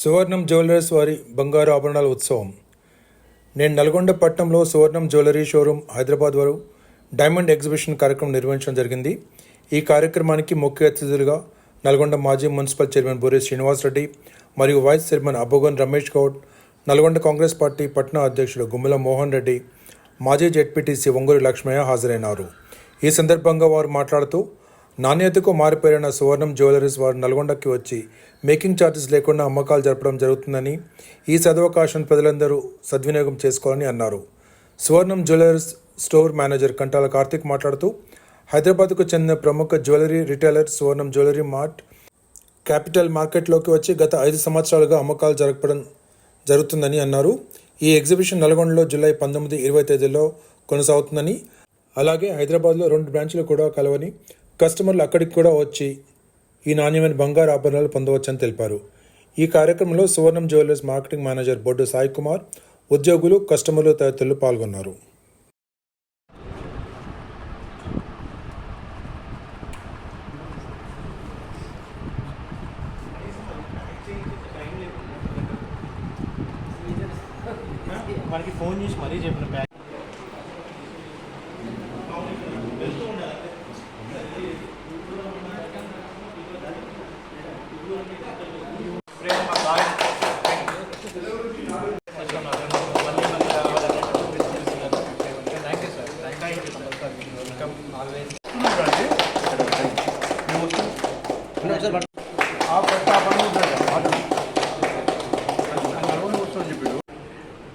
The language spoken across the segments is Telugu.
సువర్ణం జ్యువెలర్స్ వారి బంగారు ఆభరణాల ఉత్సవం. నేను నల్గొండ పట్టణంలో సువర్ణం జ్యువెలరీ షోరూమ్ హైదరాబాద్ వారు డైమండ్ ఎగ్జిబిషన్ కార్యక్రమం నిర్వహించడం జరిగింది. ఈ కార్యక్రమానికి ముఖ్య అతిథులుగా నల్గొండ మాజీ మున్సిపల్ చైర్మన్ బూరి శ్రీనివాసరెడ్డి మరియు vice chairman Abbogan Ramesh Goud Nalgonda Congress party పట్టణ అధ్యక్షుడు గుమ్మల మోహన్ రెడ్డి మాజీ జెడ్పీటీసీ ఒంగూరి లక్ష్మయ్య హాజరైనారు. ఈ సందర్భంగా వారు మాట్లాడుతూ నాణ్యతకు మారిపోయిన సువర్ణం జ్యువెలరీస్ వారు నల్గొండకి వచ్చి మేకింగ్ ఛార్జెస్ లేకుండా అమ్మకాలు జరపడం జరుగుతుందని ఈ సదవకాశం ప్రజలందరూ సద్వినియోగం చేసుకోవాలని అన్నారు. Suvarnam jewellery store manager Kantala Karthik మాట్లాడుతూ హైదరాబాద్కు చెందిన ప్రముఖ jewellery retailer Suvarnam jewellery mart capital మార్కెట్లోకి వచ్చి గత ఐదు సంవత్సరాలుగా అమ్మకాలు జరపడం జరుగుతుందని అన్నారు. ఈ ఎగ్జిబిషన్ నల్గొండలో జూలై పంతొమ్మిది ఇరవై తేదీలో కొనసాగుతుందని అలాగే హైదరాబాద్లో రెండు బ్రాంచ్లు కూడా కలవని కస్టమర్లు అక్కడికి కూడా వచ్చి ఈ నాణ్యమైన బంగారు ఆభరణాలు పొందవచ్చని తెలిపారు. ఈ కార్యక్రమంలో Suvarnam jewellers marketing manager Boddu Sai Kumar ఉద్యోగులు కస్టమర్లు తదితరులు పాల్గొన్నారు. మనకి ఫోన్ చేసి మరీ చెప్పిన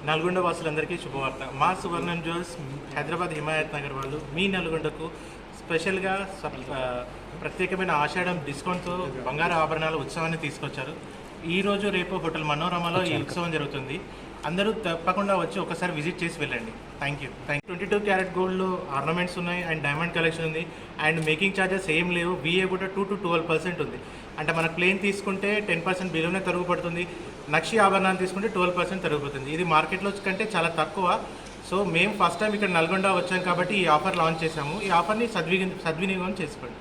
నల్గొండ వాసులందరికీ శుభవార్త. మా సువర్ణం జ్యువెల్స్ హైదరాబాద్ హిమాయత్ నగర్ వాళ్ళు మీ నల్గొండకు స్పెషల్గా ప్రత్యేకమైన ఆషాఢం డిస్కౌంట్తో బంగారు ఆభరణాల ఉత్సవాన్ని తీసుకొచ్చారు. ఈ రోజు రేపు హోటల్ మనోరమలో ఈ ఉత్సవం జరుగుతుంది. అందరూ తప్పకుండా వచ్చి ఒకసారి విజిట్ చేసి వెళ్ళండి. Thank you thank twenty two carat గోల్డ్లో ఆర్నమెంట్స్ ఉన్నాయి అండ్ డైమండ్ కలెక్షన్ ఉంది. అండ్ మేకింగ్ ఛార్జెస్ ఏం లేవు. బిఏ కూడా టూ టు ట్వెల్వ్ పర్సెంట్ ఉంది. అంటే మన ప్లేన్ తీసుకుంటే టెన్ పర్సెంట్ బిలోనే తరుగుపడుతుంది నక్షి ఆభరణాలు తీసుకుంటే ట్వెల్వ్ పర్సెంట్ తరుగుతుంది ఇది మార్కెట్లో కంటే చాలా తక్కువ. సో మేము ఫస్ట్ టైం ఇక్కడ నల్గొండ వచ్చాం కాబట్టి ఈ ఆఫర్ లాంచ్ చేశాము. ఈ ఆఫర్ని సద్విని సద్వినియోగం చేసుకోండి.